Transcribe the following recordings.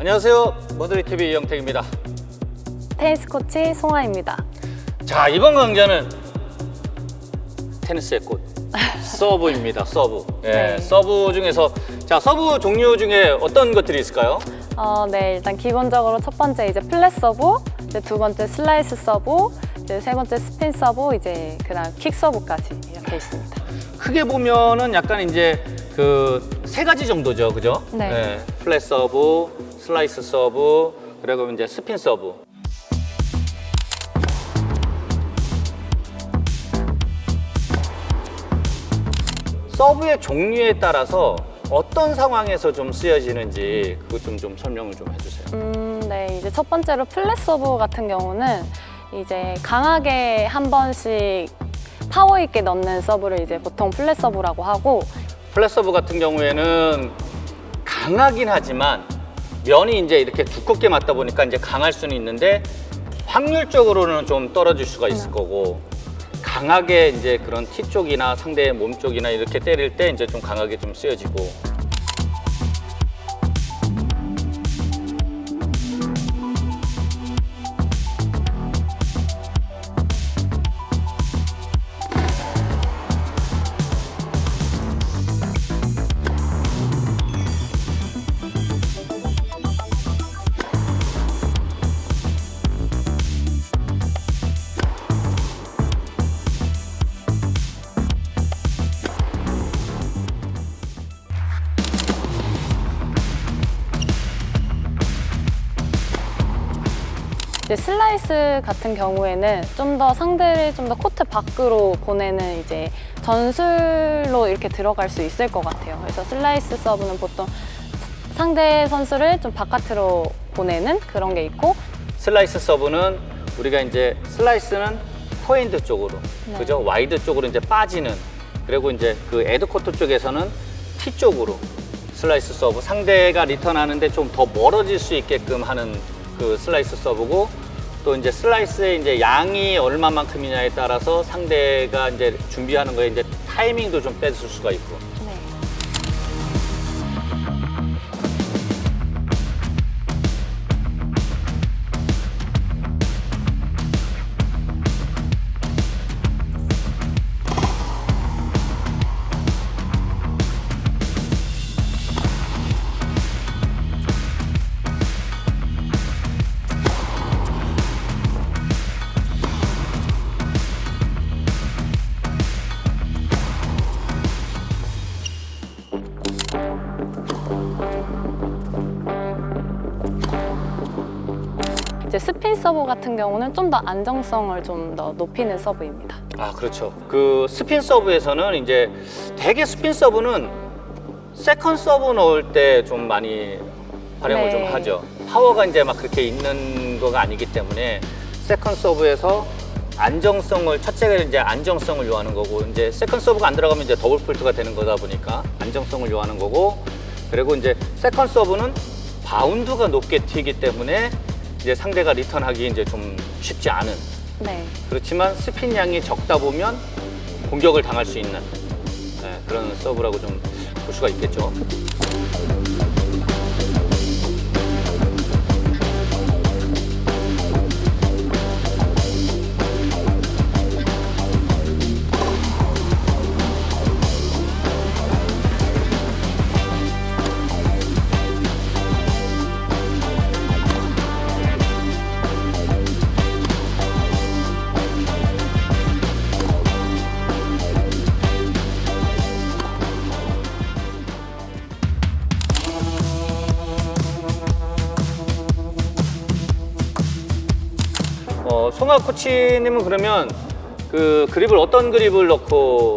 안녕하세요. 머드리 TV 이영택입니다. 테니스 코치 송아입니다. 자 이번 강좌는 테니스의 꽃 서브입니다. 서브. 예, 네. 서브 중에서 자 서브 종류 중에 어떤 것들이 있을까요? 어, 네, 일단 기본적으로 첫 번째 이제 플랫 서브, 이제 두 번째 슬라이스 서브, 이제 세 번째 스핀 서브, 이제 그다음 킥 서브까지 이렇게 있습니다. 크게 보면은 약간 이제 그 세 가지 정도죠, 그죠? 네. 플랫 서브, 슬라이스 서브, 그리고 이제 스핀 서브. 서브의 종류에 따라서 어떤 상황에서 좀 쓰여지는지 그것 좀, 좀 설명을 좀 해주세요. 음, 네, 이제 첫 번째로 플랫 서브 같은 경우는 이제 강하게 한 번씩 파워 있게 넣는 서브를 이제 보통 플랫 서브라고 하고 플랫 서브 같은 경우에는 강하긴 하지만 면이 이제 이렇게 두껍게 맞다 보니까 이제 강할 수는 있는데 확률적으로는 좀 떨어질 수가 있을 거고 강하게 이제 그런 티 쪽이나 상대의 몸 쪽이나 이렇게 때릴 때 이제 좀 강하게 좀 쓰여지고 이제 슬라이스 같은 경우에는 좀 더 상대를 좀 더 코트 밖으로 보내는 이제 전술로 이렇게 들어갈 수 있을 것 같아요. 그래서 슬라이스 서브는 보통 상대 선수를 좀 바깥으로 보내는 그런 게 있고 슬라이스 서브는 우리가 이제 슬라이스는 포핸드 쪽으로 네. 그죠 와이드 쪽으로 이제 빠지는 그리고 이제 그 에드 코트 쪽에서는 티 쪽으로 슬라이스 서브 상대가 리턴하는데 좀 더 멀어질 수 있게끔 하는 그 슬라이스 서브고 또 이제 슬라이스의 이제 양이 얼마만큼이냐에 따라서 상대가 이제 준비하는 거에 이제 타이밍도 좀 뺏을 수가 있고 이제 스핀 서브 같은 경우는 좀 더 안정성을 좀 더 높이는 서브입니다. 아 그렇죠. 그 스핀 서브에서는 이제 대개 스핀 서브는 세컨 서브 넣을 때 좀 많이 활용을 네. 좀 하죠. 파워가 이제 막 그렇게 있는 거가 아니기 때문에 세컨 서브에서 안정성을 첫째가 이제 안정성을 요하는 거고 이제 세컨 서브가 안 들어가면 이제 더블 폴트가 되는 거다 보니까 안정성을 요하는 거고 그리고 이제 세컨 서브는 바운드가 높게 튀기 때문에 이제 상대가 리턴하기 이제 좀 쉽지 않은 네. 그렇지만 스핀 양이 적다 보면 공격을 당할 수 있는 네, 그런 서브라고 좀 볼 수가 있겠죠. 어, 송아 코치님은 그러면 그 그립을 어떤 그립을 넣고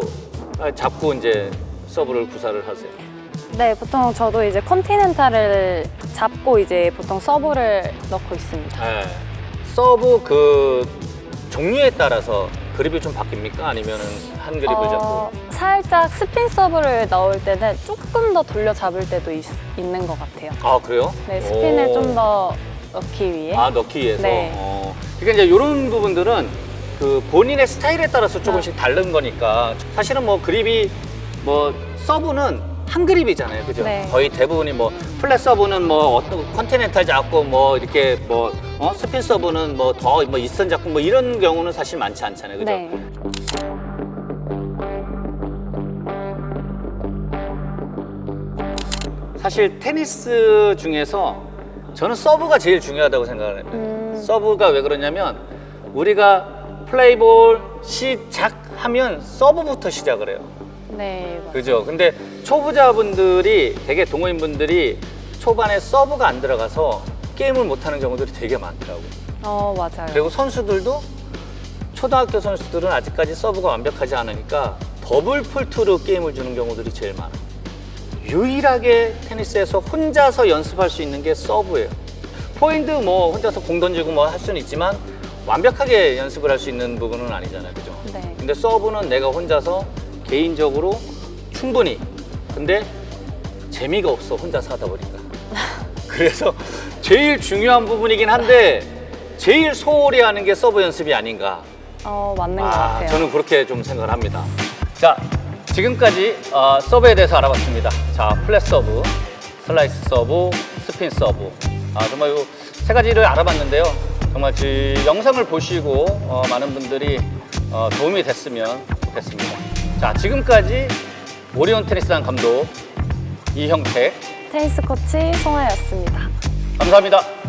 아, 잡고 이제 서브를 구사를 하세요? 네, 보통 저도 이제 컨티넨탈을 잡고 이제 보통 서브를 넣고 있습니다. 네. 서브 그 종류에 따라서 그립이 좀 바뀝니까? 아니면은 한 그립을 어, 잡고? 살짝 스핀 서브를 넣을 때는 조금 더 돌려 잡을 때도 있, 있는 것 같아요. 아 그래요? 네, 스핀을 오. 좀 더 넣기 위해. 아 넣기 위해서. 네. 어. 그러니까 이제 이런 부분들은 그 본인의 스타일에 따라서 조금씩 다른 거니까 사실은 뭐 그립이 뭐 서브는 한 그립이잖아요, 그죠? 네. 거의 대부분이 뭐 플랫 서브는 뭐 어떤 컨티넨탈 잡고 뭐 이렇게 뭐 어? 스핀 서브는 뭐 더뭐 이스턴 잡고 뭐 이런 경우는 사실 많지 않잖아요, 그죠? 네. 사실 테니스 중에서 저는 서브가 제일 중요하다고 생각을 합니다. 음. 서브가 왜 그러냐면 우리가 플레이볼 시작하면 서브부터 시작을 해요. 네. 그죠? 근데 초보자분들이 되게 동호인분들이 초반에 서브가 안 들어가서 게임을 못하는 경우들이 되게 많더라고 요. 어, 맞아요. 그리고 선수들도 초등학교 선수들은 아직까지 서브가 완벽하지 않으니까 더블 풀투로 게임을 주는 경우들이 제일 많아 요. 유일하게 테니스에서 혼자서 연습할 수 있는 게 서브예요. 포인트 뭐 혼자서 공 던지고 뭐 할 수는 있지만 완벽하게 연습을 할 수 있는 부분은 아니잖아요. 그죠? 네. 근데 서브는 내가 혼자서 개인적으로 충분히 근데 재미가 없어 혼자서 하다 보니까 그래서 제일 중요한 부분이긴 한데 제일 소홀히 하는 게 서브 연습이 아닌가 어, 맞는 것 아, 같아요. 저는 그렇게 좀 생각을 합니다 자 지금까지 어, 서브에 대해서 알아봤습니다 자 플랫 서브 슬라이스 서브 스핀 서브 아 정말 이세 가지를 알아봤는데요 정말 그 영상을 보시고 어, 많은 분들이 어, 도움이 됐으면 좋겠습니다 자 지금까지 오리온 테니스단 감독 이형택 테니스 코치 송하였습니다. 감사합니다.